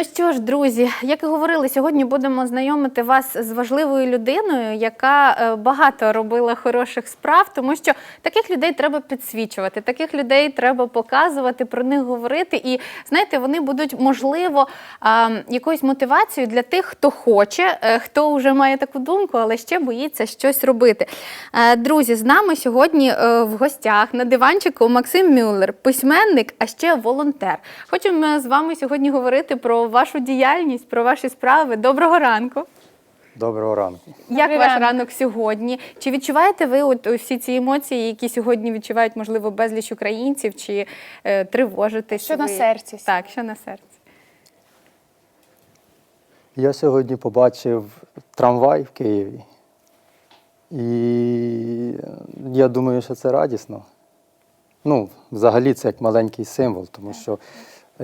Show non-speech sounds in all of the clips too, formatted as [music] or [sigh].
Ну що ж, друзі, як і говорили, сьогодні будемо знайомити вас з важливою людиною, яка е, багато робила хороших справ, тому що таких людей треба підсвічувати, таких людей треба показувати, про них говорити. І знаєте, вони будуть можливо якоюсь мотивацією для тих, хто хоче, е, хто вже має таку думку, але ще боїться щось робити. Е, Друзі, з нами сьогодні в гостях на диванчику Максим Мюллер, письменник, а ще волонтер. Хочемо з вами сьогодні говорити про вашу діяльність, про ваші справи. Доброго ранку. Доброго ранку. Як Добрий ваш ранок. ранок сьогодні? Чи відчуваєте ви от всі ці емоції, які сьогодні відчувають, можливо, безліч українців, чи е, тривожитесь? Що на серці? Так, що на серці. Я сьогодні побачив трамвай в Києві. І я думаю, що це радісно. Ну, взагалі, це як маленький символ, тому що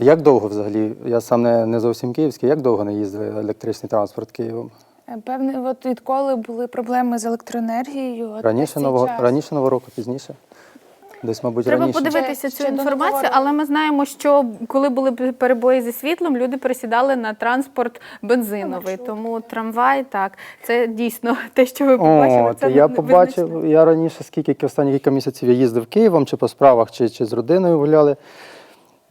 як довго взагалі, я сам не, не зовсім київський, як довго не їздив електричний транспорт Києвом? Е, Певне, от відколи були проблеми з електроенергією. от Раніше, нового, час. раніше нового року, пізніше. Десь, мабуть, Треба раніше. подивитися цю ще до інформацію, але ми знаємо, що коли були перебої зі світлом, люди пересідали на транспорт бензиновий. Тому трамвай, так, це дійсно [laughs] те, що ви побачили. О, це я побачив, я раніше, скільки останні кілька місяців я їздив Києвом, чи по справах, чи, чи з родиною гуляли.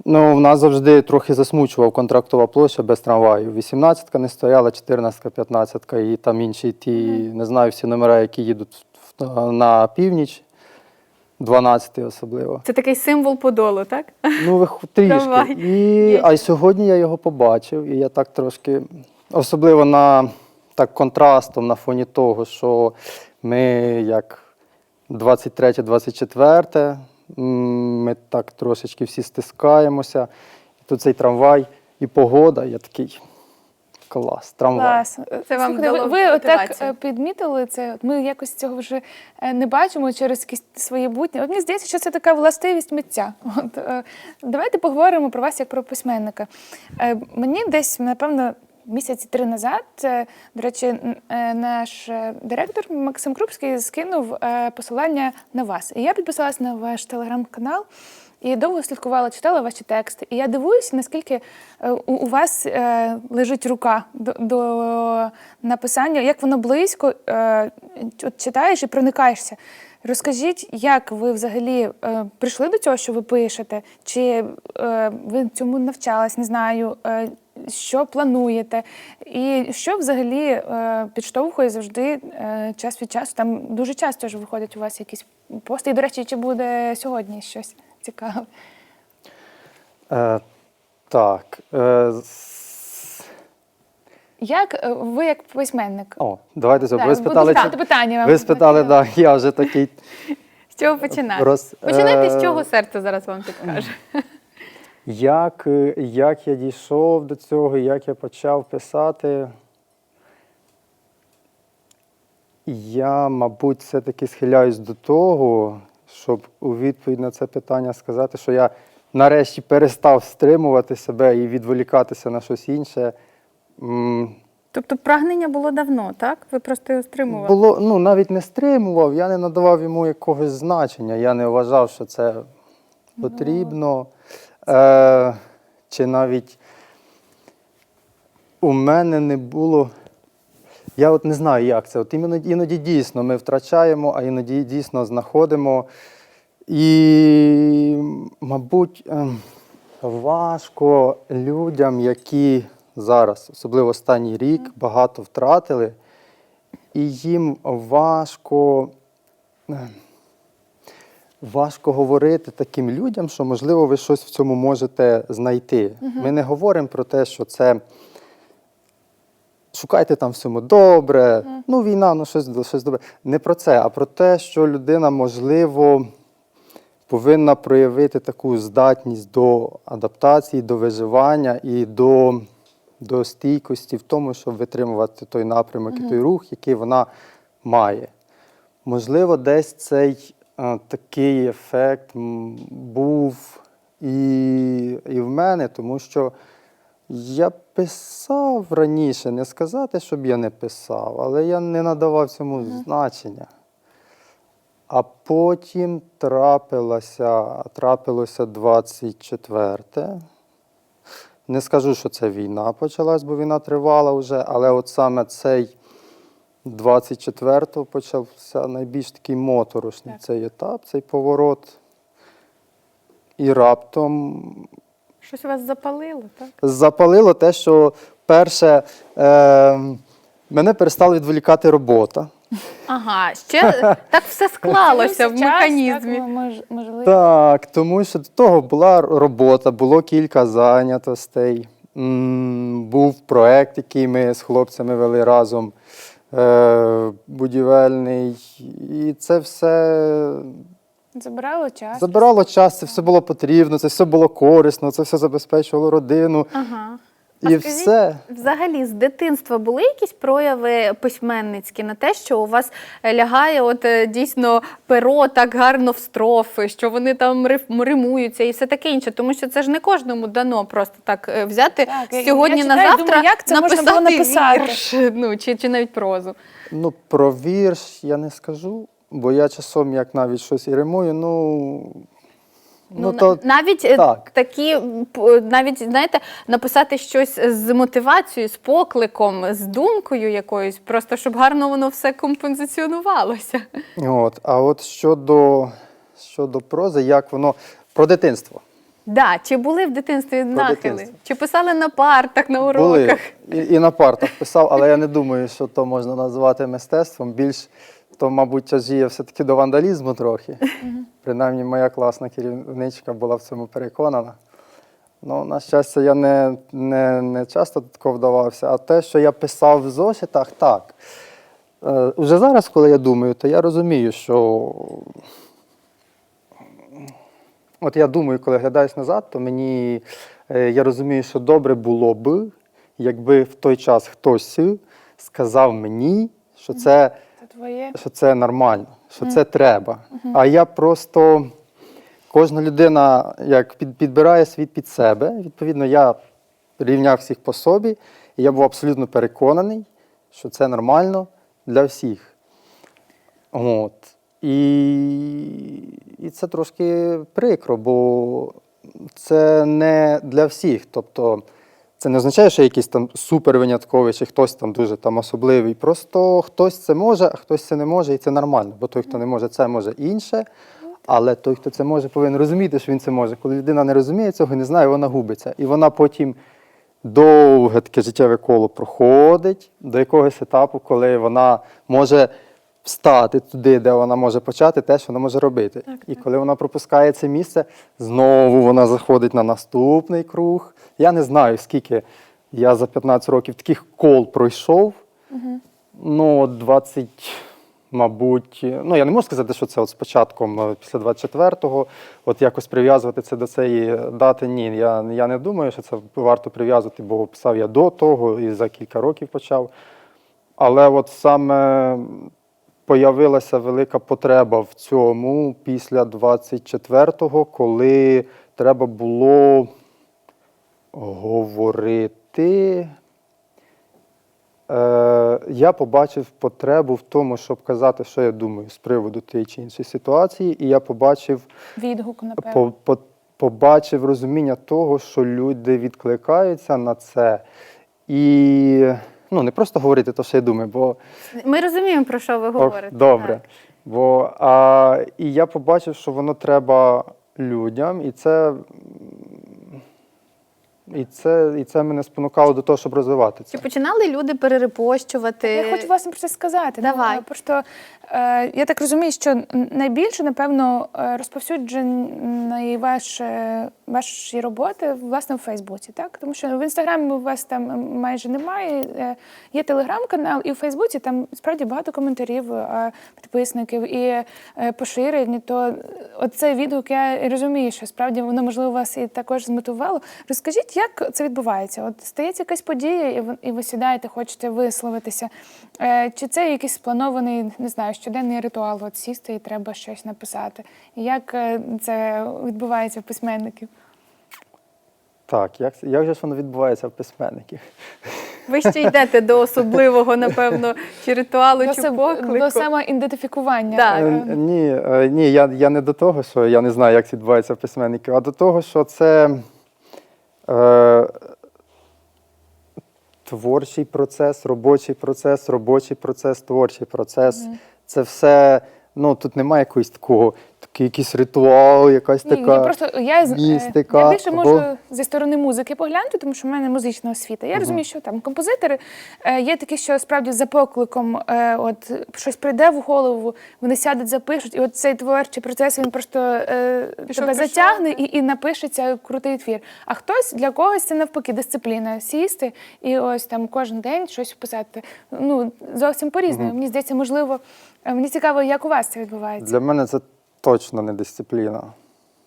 Ну, в нас завжди трохи засмучував контрактова площа без трамваю. 18-ка не стояла, 14-ка, 15-ка і там інші ті, не знаю, всі номера, які їдуть на північ, 12 особливо. Це такий символ подолу, так? Ну, ви ху- [laughs] трішки. Давай. І, а й сьогодні я його побачив, і я так трошки, особливо на так контрастом на фоні того, що ми як 23-24, м, ми так трошечки всі стискаємося. Тут цей трамвай і погода, я такий клас, трамвай. Клас. Це вам Слухайте, дало ви, ви отак мотивацію. е, підмітили це. Ми якось цього вже е, не бачимо через якісь свої будні. От мені здається, що це така властивість митця. От, е, давайте поговоримо про вас як про письменника. Е, Мені десь, напевно, місяці три назад, е, до речі, е, наш е, директор Максим Крупський скинув посилання на вас. І я підписалась на ваш телеграм-канал. І довго слідкувала, читала ваші тексти. І я дивуюся, наскільки у, вас лежить рука до, написання, як воно близько читаєш і проникаєшся. Розкажіть, як ви взагалі прийшли до цього, що ви пишете? Чи ви цьому навчались, не знаю, що плануєте? І що взагалі е, підштовхує завжди е, час від часу? Там дуже часто ж виходять у вас якісь пости. І, до речі, чи буде сьогодні щось цікаве? Е, так. Е, Як е, ви як письменник? о, давайте. Так, Ви спитали, чи- питання вам. ви спитали, так, я вже такий. З чого починати? Роз- Починайте з чого серце зараз вам підкаже. [laughs] Як, е, як я дійшов до цього, як я почав писати, я, мабуть, все-таки схиляюсь до того, щоб у відповідь на це питання сказати, що я нарешті перестав стримувати себе і відволікатися на щось інше. Тобто прагнення було давно, так? Ви просто його стримували. Було, ну, навіть не стримував, я не надавав йому якогось значення. Я не вважав, що це потрібно. Е, чи навіть у мене не було. Я от не знаю, як це. От іноді, іноді дійсно ми втрачаємо, а іноді дійсно знаходимо. І, мабуть, ем, важко людям, які зараз, особливо останній рік, багато втратили, і їм важко, е, важко говорити таким людям, що, можливо, ви щось в цьому можете знайти. Ми не говоримо про те, що це. Шукайте там всьому добре, ну війна, ну щось, щось добре. Не про це, а про те, що людина, можливо, повинна проявити таку здатність до адаптації, до виживання і до, до стійкості в тому, щоб витримувати той напрямок і той рух, який вона має. Можливо, десь цей такий ефект був і, і в мене, тому що я писав раніше, не сказати, щоб я не писав, але я не надавав цьому значення. А потім трапилося, трапилося 24. Не скажу, що це війна почалась, бо війна тривала вже, але от саме цей 24-го почався найбільш такий моторошний Так. цей етап, цей поворот. І раптом Щось вас запалило, так? запалило те, що перше е, мене перестала відволікати робота. Ага, ще так все склалося в механізмі. Так, тому що до того була робота, було кілька зайнятостей. Був проект, який ми з хлопцями вели разом, будівельний. І це все Забирало час. забирало час, це все було потрібно, це все було корисно, це все забезпечувало родину. Ага. А І скажіть, все. Взагалі, з дитинства були якісь прояви письменницькі на те, що у вас е, лягає от е, дійсно перо так гарно в строфи, що вони там риф- римуються і все таке інше. Тому що це ж не кожному дано просто так е, взяти Так, я- сьогодні я на завтра думаю, як це можна написати, було написати? вірш, ну чи, чи навіть прозу. Ну, про вірш я не скажу, бо я часом як навіть щось і римую, ну. Ну, Ну, то навіть е, так. такі, навіть знаєте, написати щось з мотивацією, з покликом, з думкою якоюсь, просто щоб гарно воно все композиціонувалося. От, а от щодо, щодо прози, як воно про дитинство. Да, чи були в дитинстві нахили? дитинство. Чи писали на партах, на уроках? Були і, і на партах писав, але я не думаю, що то можна назвати мистецтвом. Більш то, мабуть, тяжіє все-таки до вандалізму трохи. Принаймні, моя класна керівничка була в цьому переконана. Ну, на щастя, я не, не, не часто такого вдавався, а те, що я писав в зошитах, так. Е, Уже зараз, коли я думаю, то я розумію, що От я думаю, коли глядаюсь назад, то мені е, я розумію, що добре було б, якби в той час хтось сказав мені, що це, Це твоє. що це нормально, що це треба. А я просто кожна людина як підбирає світ під себе. Відповідно, я рівняв всіх по собі, і я був абсолютно переконаний, що це нормально для всіх. От. І, і це трошки прикро, бо це не для всіх. Тобто це не означає, що якийсь там супер винятковий, чи хтось там дуже там особливий. Просто хтось це може, а хтось це не може, і це нормально. Бо той, хто не може, це може інше. Але той, хто це може, повинен розуміти, що він це може. Коли людина не розуміє цього, не знає, вона губиться. І вона потім довге таке життєве коло проходить до якогось етапу, коли вона може встати туди, де вона може почати те, що вона може робити. І коли вона пропускає це місце, знову вона заходить на наступний круг. Я не знаю, скільки я за 15 років таких кол пройшов. Ну, 20, мабуть, ну я не можу сказати, що це от з початком е, після 24-го, от якось прив'язувати це до цієї дати. Ні, я, я не думаю, що це варто прив'язувати, бо писав я до того і за кілька років почав. Але от саме появилася велика потреба в цьому після 24-го, коли треба було говорити. Е, я побачив потребу в тому, щоб казати, що я думаю з приводу тієї чи іншої ситуації, і я побачив, Відгук, напевно. по, по, побачив розуміння того, що люди відкликаються на це. І ну, не просто говорити те, що я думаю, бо Ми розуміємо, про що ви говорите. Добре. так. Бо, а, і я побачив, що воно треба людям, і це, і це, і це мене спонукало до того, щоб розвивати це. Чи починали люди перерепощувати? Я хочу власне про це сказати. Ну, Давай. Ну, просто я так розумію, що найбільше, напевно, е, розповсюджені ваш, е, ваші роботи власне в Фейсбуці, так? Тому що в інстаграмі у вас там майже немає. е, Є телеграм-канал, і в Фейсбуці там справді багато коментарів, е, підписників і е, поширені. То оцей відгук я розумію, що справді воно можливо вас і також змотивувало. Розкажіть, як це відбувається? От стається якась подія, і ви, сідаєте, хочете висловитися. Е, Чи це якийсь спланований, не знаю, щоденний ритуал, от сісти і треба щось написати? Як е, це відбувається в письменників? Так, як, як же ж воно відбувається в письменників? Ви ще йдете до особливого, напевно, чи ритуалу, До, чи сам- поклику. до самоідентифікування. Так. Е, Ні, е, ні я, я не до того, що я не знаю, як це відбувається в письменників, а до того, що це е, творчий процес, робочий процес, робочий процес, творчий процес. Це все. Ну тут немає якогось такого, такий якийсь ритуал, якась Ні, така. я просто я, з- е, містика, я більше або- можу зі сторони музики поглянути, тому що в мене музична освіта. Я розумію, що там композитори е, є такі, що справді за покликом, е, от щось прийде в голову, вони сядуть, запишуть, і от цей творчий процес він просто е, тебе пішов, затягне і, і напишеться крутий твір. А хтось для когось це навпаки дисципліна сісти і ось там кожен день щось писати. Ну зовсім по-різному. Мені здається, можливо, мені цікаво, як у вас це відбувається. Для мене це точно не дисципліна.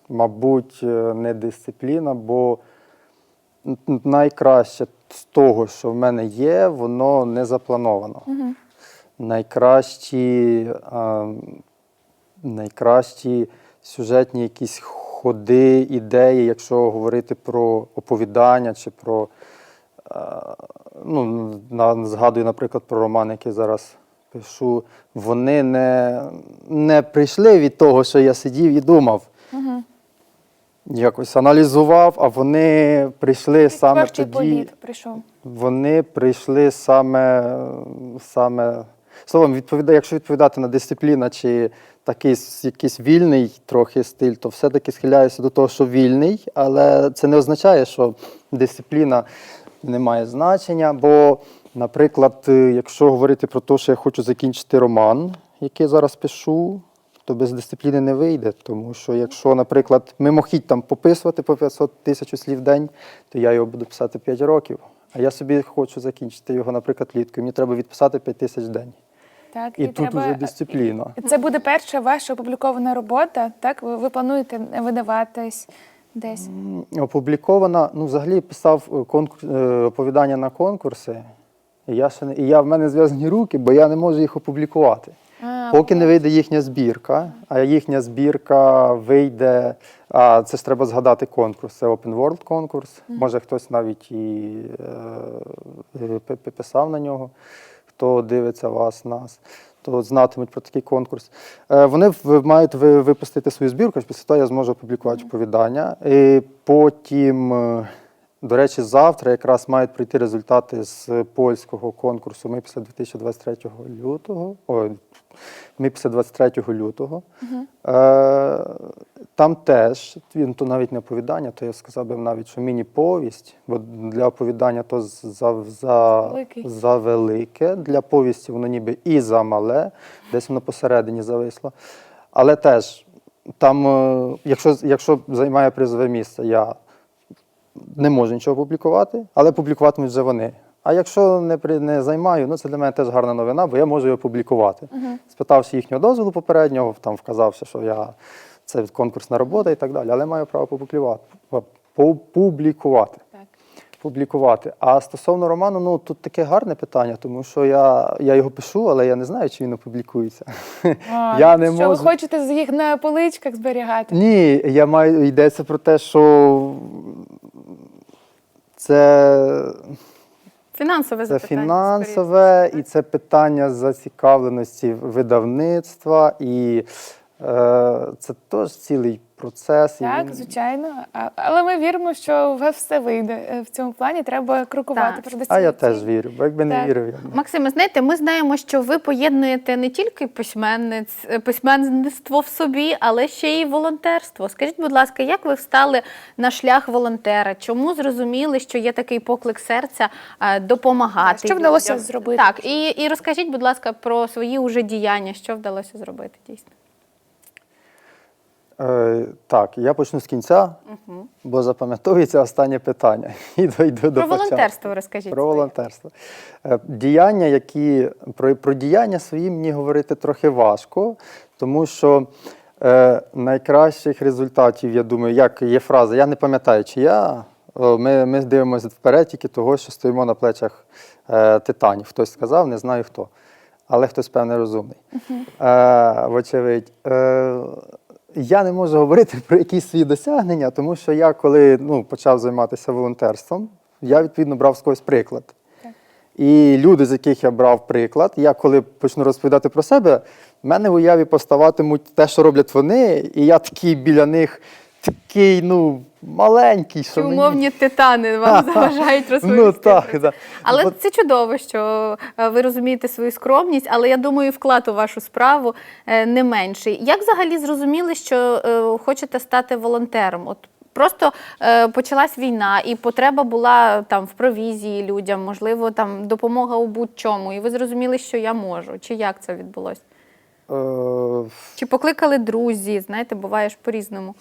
Мабуть, е, не дисципліна, бо найкраще з того, що в мене є, воно не заплановано. Найкращі, а, найкращі сюжетні якісь ходи, ідеї, якщо говорити про оповідання чи про. е, Ну, згадую, наприклад, про роман, який зараз пишу, вони не, не прийшли від того, що я сидів і думав. Якось аналізував, а вони прийшли саме Творчий тоді. політ прийшов. Вони прийшли саме, саме словом, відповідає, якщо відповідати на дисципліна чи такий якийсь вільний трохи стиль, то все-таки схиляюся до того, що вільний, але це не означає, що дисципліна не має значення. Бо, наприклад, е, якщо говорити про те, що я хочу закінчити роман, який зараз пишу, то без дисципліни не вийде. Тому що якщо, наприклад, мимохідь там пописувати по 500 тисяч слів в день, то я його буду писати 5 років. А я собі хочу закінчити його, наприклад, влітку. і Мені треба відписати 5 тисяч в день. Так, І, тут вже дисципліна. Це буде перша ваша опублікована робота, так? Ви, ви плануєте видаватись десь? Опублікована, ну, взагалі писав е, конкурс, е, оповідання на конкурси. І я, ще не, і я в мене зв'язані руки, бо я не можу їх опублікувати. А, Поки не вийде їхня збірка, а їхня збірка вийде. А це ж треба згадати конкурс. Це Open World конкурс. Може хтось навіть і е, п- писав на нього, хто дивиться вас, нас, то знатимуть про такий конкурс. Е, вони мають ви- випустити свою збірку, після того я зможу опублікувати оповідання. І потім. До речі, завтра якраз мають прийти результати з польського конкурсу. Ми після 2023 лютого. Ой, ми після 23 лютого. Е, там теж, він то навіть не оповідання, то я сказав би навіть, що міні-повість, бо для оповідання то за, за, за велике, для повісті воно ніби і за мале, десь воно посередині зависло. Але теж, там, е, якщо, якщо займає призове місце, я не можу нічого публікувати, але публікуватимуть вже вони. А якщо не, при- не займаю, ну це для мене теж гарна новина, бо я можу його публікувати. Спитавши їхнього дозволу попереднього, там вказавши, що я це конкурсна робота і так далі, але маю право публікувати. Публікувати. Так. Публікувати. А стосовно роману, ну тут таке гарне питання, тому що я, я його пишу, але я не знаю, чи він опублікується. А, [laughs] я не що можу. ви хочете їх на поличках зберігати? Ні, я маю йдеться про те, що це, Фінансове це запитання. фінансове і це питання зацікавленості видавництва, і е, це теж цілий процес. і Так, він- звичайно. А- Але ми віримо, що у вас все вийде. Е, В цьому плані треба крокувати Так. перед А я теж вірю, бо якби не Так. вірив, я б. Максиме, знаєте, ми знаємо, що ви поєднуєте не тільки письменниць, е, письменництво в собі, але ще й волонтерство. Скажіть, будь ласка, як ви встали на шлях волонтера? Чому зрозуміли, що є такий поклик серця е, допомагати? Що вдалося людям? зробити? Так, і, і розкажіть, будь ласка, про свої уже діяння, що вдалося зробити дійсно. Е, так, я почну з кінця, бо запам'ятовується останнє питання. [laughs] І дойду до Про початку. волонтерство розкажіть. Про своє. волонтерство. Е, Діяння, які про, про діяння свої мені говорити трохи важко, тому що е, найкращих результатів, я думаю, як є фраза, я не пам'ятаю, чи я. Ми, ми дивимося вперед тільки того, що стоїмо на плечах е, титанів. Хтось сказав, не знаю хто. Але хтось, певне, розумний. Е, вочевидь. Е, я не можу говорити про якісь свої досягнення, тому що я, коли ну, почав займатися волонтерством, я відповідно брав з когось приклад. І люди, з яких я брав приклад, я коли почну розповідати про себе, в мене в уяві поставатимуть те, що роблять вони, і я такий біля них, такий, ну, маленький, що мені- умовні титани вам [laughs] заважають розповісти? Ну так, да. Але Бо- це чудово, що е, ви розумієте свою скромність, але я думаю, вклад у вашу справу е, не менший. Як взагалі зрозуміли, що е, хочете стати волонтером? От просто е, почалась війна, і потреба була там в провізії людям, можливо, там допомога у будь-чому. І ви зрозуміли, що я можу. Чи як це відбулося? Е, Чи покликали друзі? Знаєте, буває ж по-різному.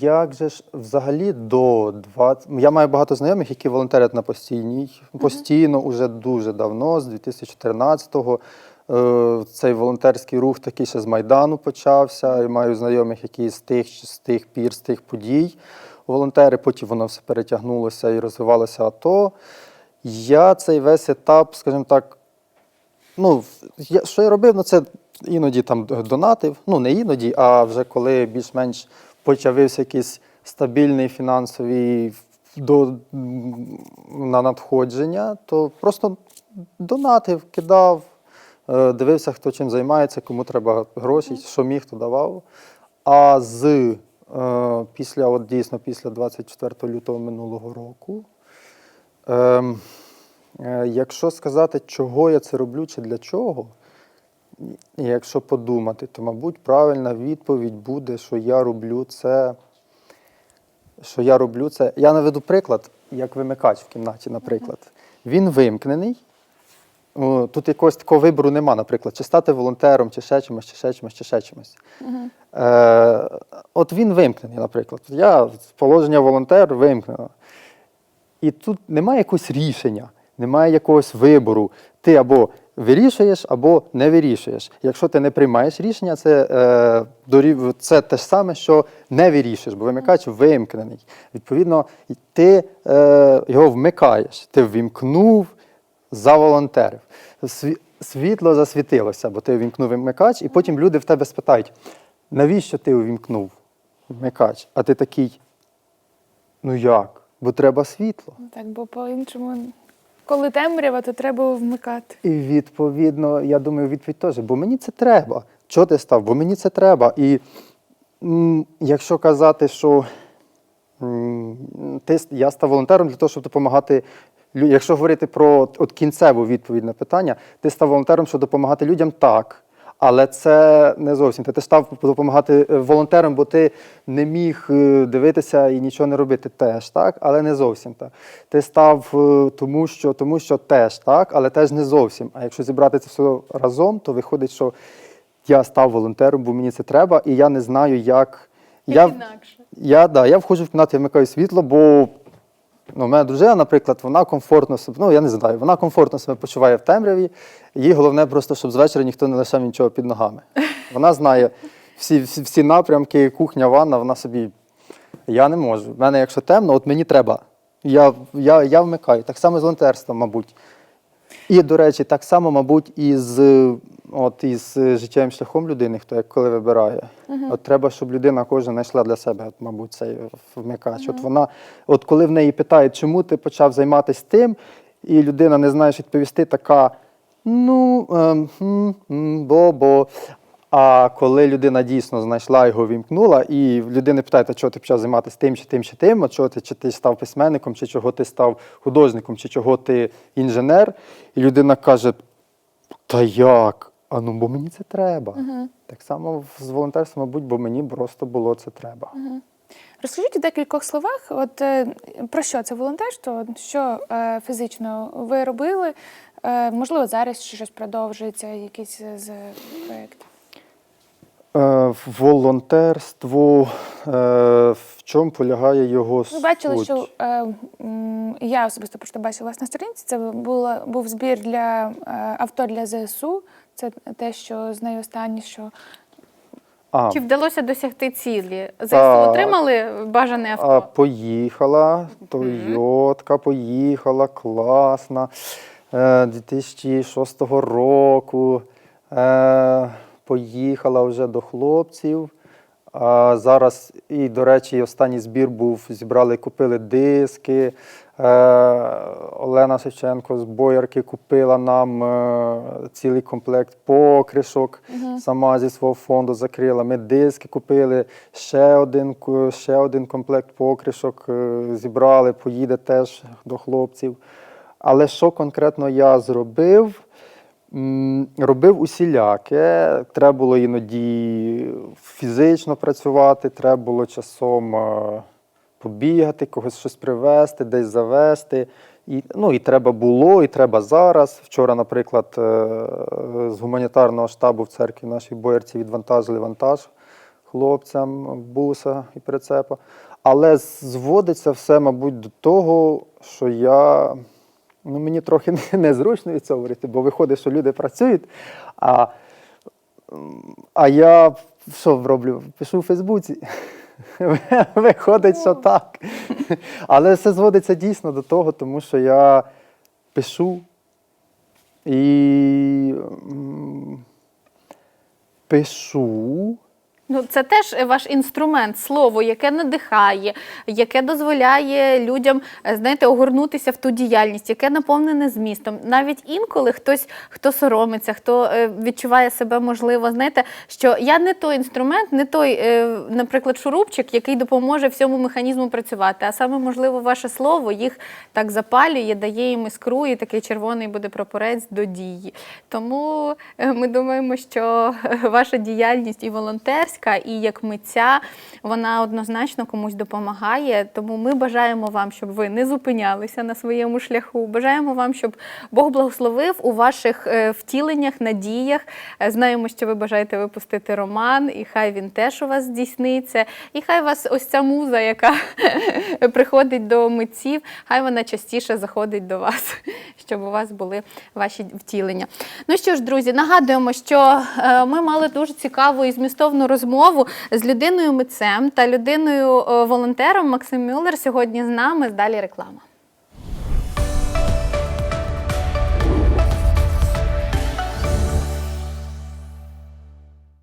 Як же ж взагалі до 20... Я маю багато знайомих, які волонтерять на постійній, постійно, уже дуже давно, з 2014-го. Е, Цей волонтерський рух такий ще з Майдану почався. І маю знайомих, які з тих, з тих пір, з тих подій. Волонтери, потім воно все перетягнулося і розвивалося АТО. Я цей весь етап, скажімо так, Ну, я, що я робив, ну це іноді там донатив. Ну, не іноді, а вже коли більш-менш почавився якийсь стабільний фінансовий до, на надходження, то просто донатив, кидав, е, дивився, хто чим займається, кому треба гроші, що міг, то давав. А з е, після, от дійсно, після 24 лютого минулого року. Ем, Е, Якщо сказати, чого я це роблю чи для чого, якщо подумати, то, мабуть, правильна відповідь буде, що я роблю це. Що я роблю це. Я наведу приклад, як вимикач в кімнаті, наприклад. Він вимкнений. О, Тут якогось такого вибору нема, наприклад, чи стати волонтером, чи ще чимось, чи ще чимось, чи ще чимось. Е, от він вимкнений, наприклад. Я з положення волонтер вимкнено. І тут немає якогось рішення, немає якогось вибору. Ти або вирішуєш, або не вирішуєш. Якщо ти не приймаєш рішення, це, е, дорів... це те ж саме, що не вирішуєш, бо вимикач вимкнений. Відповідно, ти е, його вмикаєш. Ти ввімкнув, заволонтерив. Сві- Світло засвітилося, бо ти ввімкнув вимикач, і потім люди в тебе спитають, навіщо ти увімкнув вмикач? А ти такий, ну як? Бо треба світло. Так, бо по-іншому, коли темрява, то треба вмикати. І відповідно, я думаю, відповідь теж, бо мені це треба. Чого ти став? Бо мені це треба. І м, якщо казати, що м, ти, я став волонтером для того, щоб допомагати лю- Якщо говорити про от кінцеву відповідь на питання, ти став волонтером, щоб допомагати людям так. Але це не зовсім. Ти, ти став допомагати е, волонтерам, бо ти не міг е, дивитися і нічого не робити теж, так? Але не зовсім так. Ти став е, тому, що, тому що теж так, але теж не зовсім. А якщо зібрати це все разом, то виходить, що я став волонтером, бо мені це треба, і я не знаю, як. Я, інакше. я, да, я входжу в кімнату, я вмикаю світло, бо ну, у мене дружина, наприклад, вона комфортно себе, ну я не знаю, вона комфортно себе почуває в темряві. Їй головне просто, щоб з вечора ніхто не лишав нічого під ногами. Вона знає всі, всі, всі напрямки, кухня, ванна, вона собі. Я не можу. В мене, якщо темно, от мені треба. Я, я, я вмикаю. Так само з волонтерством, мабуть. І, до речі, так само, мабуть, і з, от, із життєвим шляхом людини, хто як коли вибирає. От треба, щоб людина кожна знайшла для себе, от, мабуть, цей вмикач. От вона, от коли в неї питають, чому ти почав займатися тим, і людина не знає, що відповісти, така. Ну, ем, м, м, бо, бо. А коли людина дійсно знайшла його, вімкнула, і в людини питають, чого ти почав займатися тим, чи тим, чи тим, а чого ти, чи ти став письменником, чи чого ти став художником, чи чого ти інженер, і людина каже: Та як? А ну, бо мені це треба. Так само з волонтерством, мабуть, бо мені просто було це треба. Розкажіть у декількох словах, от е, про що це волонтерство? Що е, фізично ви робили? Е, можливо, зараз щось продовжується, якісь з проєктів. Е, волонтерство, е, в чому полягає його Ми бачили, що е, я особисто просто бачила вас на сторінці. Це було, був збір для авто для ЗСУ. Це те, що з нею останнє, що А, Чи вдалося досягти цілі? ЗСУ Так. отримали бажане авто? А, поїхала, Тойотка поїхала, класна. Е, 2006 року. Е, поїхала вже до хлопців. А зараз, і, до речі, останній збір був, зібрали, купили диски, Е, Олена Шевченко з Боярки купила нам е, цілий комплект покришок, сама зі свого фонду закрила. Ми диски купили, ще один, ще один комплект покришок е, зібрали, поїде теж до хлопців. Але що конкретно я зробив? Робив усіляке. Треба було іноді фізично працювати, треба було часом е, побігати, когось щось привезти, десь завести. І, ну, і треба було, і треба зараз. Вчора, наприклад, е, з гуманітарного штабу в церкві нашій боярці відвантажили вантаж хлопцям буса і прицепа. Але зводиться все, мабуть, до того, що я. Ну, мені трохи [laughs] незручно від цього говорити, бо виходить, що люди працюють, а, а я що роблю? Пишу у Фейсбуці. [laughs] Виходить, що так. Але все зводиться дійсно до того, тому що я пишу і пишу. Ну, це теж е, ваш інструмент, слово, яке надихає, яке дозволяє людям, е, знаєте, огорнутися в ту діяльність, яке наповнене змістом. Навіть інколи хтось, хто соромиться, хто е, відчуває себе можливо, знаєте, що я не той інструмент, не той, наприклад, шурупчик, який допоможе всьому механізму працювати. А саме, можливо, ваше слово їх так запалює, дає їм іскру, і такий червоний буде прапорець до дії. Тому ми думаємо, що ваша діяльність і волонтерська, і як митця, вона однозначно комусь допомагає. Тому ми бажаємо вам, щоб ви не зупинялися на своєму шляху. Бажаємо вам, щоб Бог благословив у ваших е, втіленнях, надіях. Е, Знаємо, що ви бажаєте випустити роман, і хай він теж у вас здійсниться. І хай вас ось ця муза, яка [laughs] приходить до митців, хай вона частіше заходить до вас, [laughs] щоб у вас були ваші втілення. Ну що ж, друзі, нагадуємо, що е, ми мали дуже цікаву і змістовну розмову з людиною митцем та людиною е, волонтером Максим Мюллер сьогодні з нами. Далі реклама.